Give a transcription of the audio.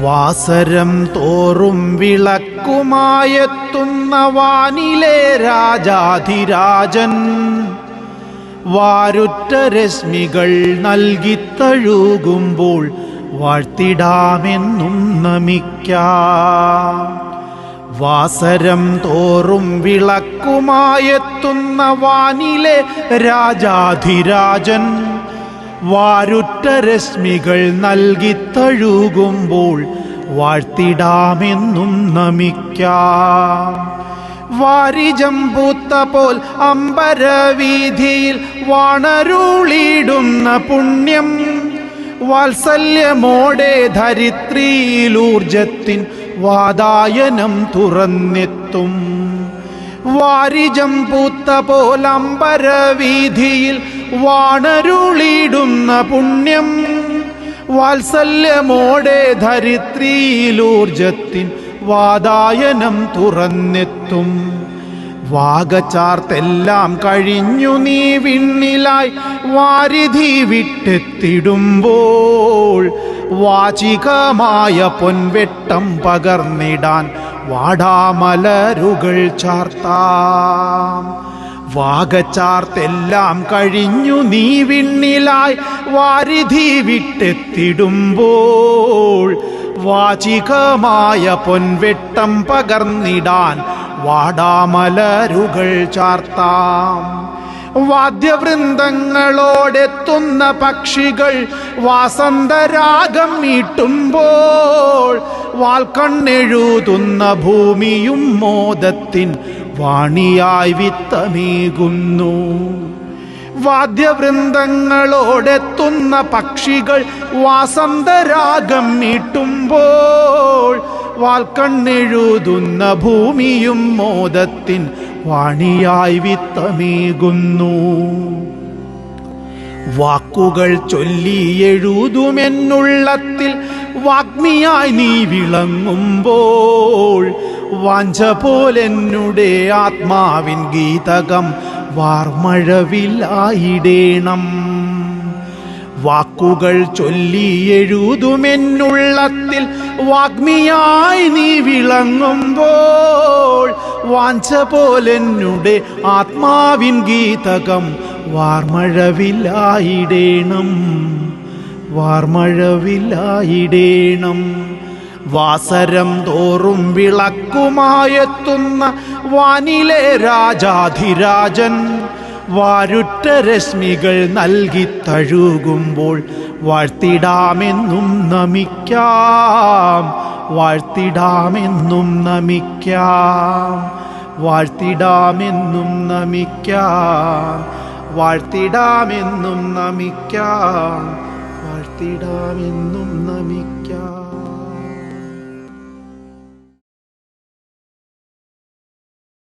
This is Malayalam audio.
വാസരം തോറും വിളക്കുമായെത്തുന്ന വാനിലെ രാജാധിരാജൻ. വാരുറ്റ രശ്മികൾ നൽകിത്തഴുകുമ്പോൾ വാഴ്ത്തിടാമെന്നും നമിക്കാം. വാസരം തോറും വിളക്കുമായെത്തുന്ന വാനിലെ രാജാധിരാജൻ. വാരുറ്റ രശ്മികൾ നൽകി തഴുകുമ്പോൾ വാഴ്ത്തിടാമെന്നും നമിക്കാം. വാരിജം പൂത്ത പോൽ അമ്പരവീതിയിൽ വാണരുളിടുന്ന പുണ്യം വാത്സല്യമോടെ ധരിത്രിയിലൂർജത്തിൻ വാതായനം തുറന്നെത്തും. വാരിജം പൂത്ത പോലമ്പരവീതിയിൽ വാണരുളിടുന്ന പുണ്യം വാത്സല്യമോടെ ധരിത്രിയിലൂർജത്തിൻ വാതായനം തുറന്നെത്തും. വാഗചാർത്തെല്ലാം കഴിഞ്ഞു നീ വിണ്ണിലായി വാരിധി വിട്ടെത്തിടുമ്പോൾ വാചികമായ പൊൻവെട്ടം പകർന്നിടാൻ വാടാമലരുകൾ ചാർത്താം. വാഗച്ചാർത്തെല്ലാം കഴിഞ്ഞു നീ വിണ്ണിലായി വാരിധി വിട്ടെത്തിടുമ്പോൾ വാചികമായ പൊൻവെട്ടം പകർന്നിടാൻ വാടാമലരുകൾ ചാർത്താം. വാദ്യവൃന്ദങ്ങളോടെത്തുന്ന പക്ഷികൾ വാസന്തരാഗം മീട്ടുമ്പോൾ വാൽക്കണ്ണെഴുതുന്ന ഭൂമിയും മോദത്തിൻ വാണിയായി വിത്തമേകുന്നു. വാദ്യവൃന്ദങ്ങളോടെത്തുന്ന പക്ഷികൾ വാസന്തരാഗം മീട്ടുമ്പോൾ വാൽക്കണ്ണെഴുതുന്ന ഭൂമിയും മോദത്തിൻ വാണിയായി വിത്തമേകുന്നു. വാക്കുകൾ ചൊല്ലി എഴുതുമെന്നുള്ളത്തിൽ വാഗ്മിയായി നീ വിളങ്ങുമ്പോൾ വാഞ്ച പോലെന്നുടെ ആത്മാവിൻ ഗീതകം വാർമഴവിലായിടേണം വാക്കുകൾ ചൊല്ലി എഴുതുമെന്നുള്ളത്തിൽ വാഗ്മിയായി നീ വിളങ്ങുമ്പോൾ വാഞ്ച പോലെന്നുടെ ആത്മാവിൻ ഗീതകം വാർമഴവിലായിടേണം വാർമഴവിലായിടേണം വാസരം തോറും വിളക്കുമായെത്തുന്ന വാനിലെ രാജാധിരാജൻ. വാരുറ്റ രശ്മികൾ നൽകി തഴുകുമ്പോൾ വാഴ്ത്തിടാമെന്നും നമിക്കാം. വാഴ്ത്തിടാമെന്നും നമിക്കാം. വാഴ്ത്തിടാമെന്നും നമിക്കാം. വാഴ്ത്തിടാമെന്നും നമിക്കാം. വാഴ്ത്തിടാമെന്നും നമിക്കാം.